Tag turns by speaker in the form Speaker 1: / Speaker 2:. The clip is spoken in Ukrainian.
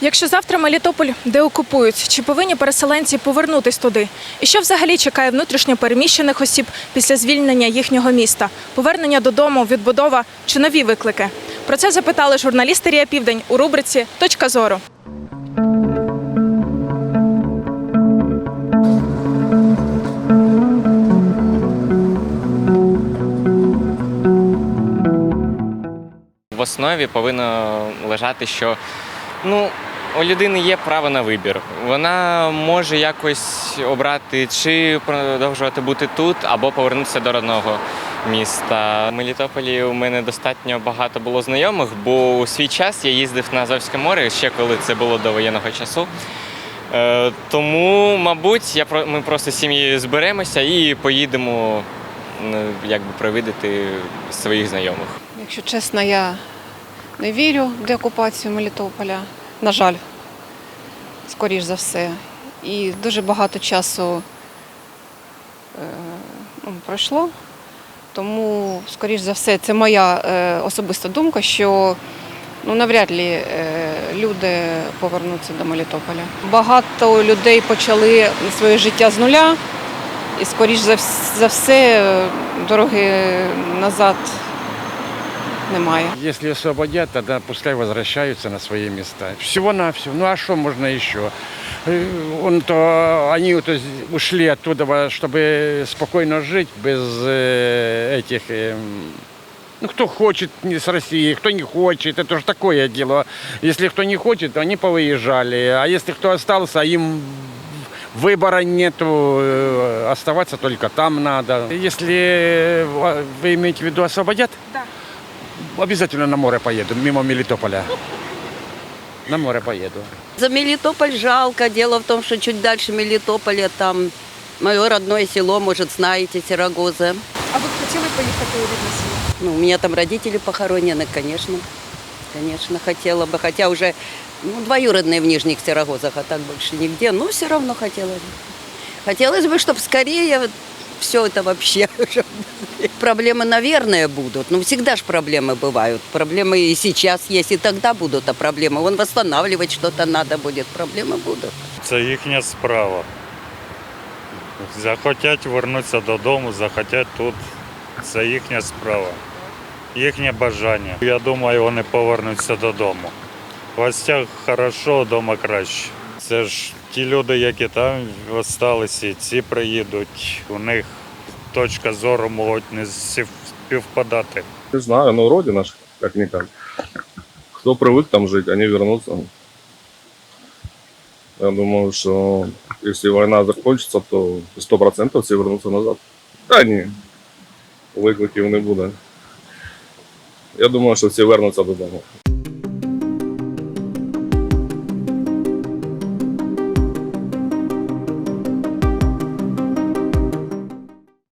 Speaker 1: Якщо завтра Мелітополь деокупують, чи повинні переселенці повернутись туди? І що взагалі чекає внутрішньо переміщених осіб після звільнення їхнього міста? Повернення додому, відбудова чи нові виклики? Про це запитали журналісти Рія Південь у рубриці Точка зору.
Speaker 2: В основі повинно лежати, що ну, у людини є право на вибір. Вона може якось обрати, чи продовжувати бути тут, або повернутися до родного міста. В Мелітополі у мене достатньо багато було знайомих, бо у свій час я їздив на Азовське море, ще коли це було до воєнного часу. Е, Тому, мабуть, я ми просто з сім'єю зберемося і поїдемо якби провідати своїх знайомих.
Speaker 3: Якщо чесно, я не вірю в деокупацію Мелітополя. На жаль, скоріш за все. І дуже багато часу е, ну, пройшло. Тому, скоріш за все, це моя е, особиста думка, що ну, навряд ли е, люди повернуться до Мелітополя. Багато людей почали своє життя з нуля, і, скоріш за, вс- за все, дороги назад немає.
Speaker 4: Если освободят, тогда пускай возвращаются на свои места. Всего-навсего. Ну а что можно еще? Э, Он то, они вот ушли оттуда, чтобы спокойно жить без э, этих... эм, ну, кто хочет не с России, кто не хочет, это же такое дело. Если кто не хочет, то они повыезжали. А если кто остался, им выбора нету, э, оставаться только там надо. Если э, вы имеете в виду освободят,
Speaker 1: Да.
Speaker 4: Обязательно на море поеду, мимо Мелитополя. На море поеду.
Speaker 5: За Мелитополь жалко. Дело в том, что чуть дальше Мелитополя там мое родное село, может, знаете, Серогоза.
Speaker 1: А ви б хотіли поїхати у рідне село?
Speaker 5: Ну, у меня там родители похоронены, конечно. Конечно, хотела бы. Хотя уже ну, двоюродные в Нижних Серогозах, а так больше нигде. Но все равно хотела бы. Хотелось бы, чтобы скорее все это вообще уже Проблемы, наверное, будут. Ну, всегда же проблемы бывают. Проблемы и сейчас есть, и тогда будут, а проблемы. Вон восстанавливать что-то надо будет. Проблемы будут.
Speaker 6: Це їхня справа. Захотять вернутися додому, захотять тут. Це їхня справа, їхнє бажання. Я думаю, вони повернуться додому. В гостях хорошо, вдома краще. Це ж ті люди, які там залишилися, ці приїдуть. У них точка зору можуть не співпадати.
Speaker 7: Не знаю, но родина ж, как-никак. Кто привык там жить, они вернутся. Я думаю, что если война закончится, то 100% все вернутся назад. Да ні, викликів не буде. Я думаю, що всі вернуться додому.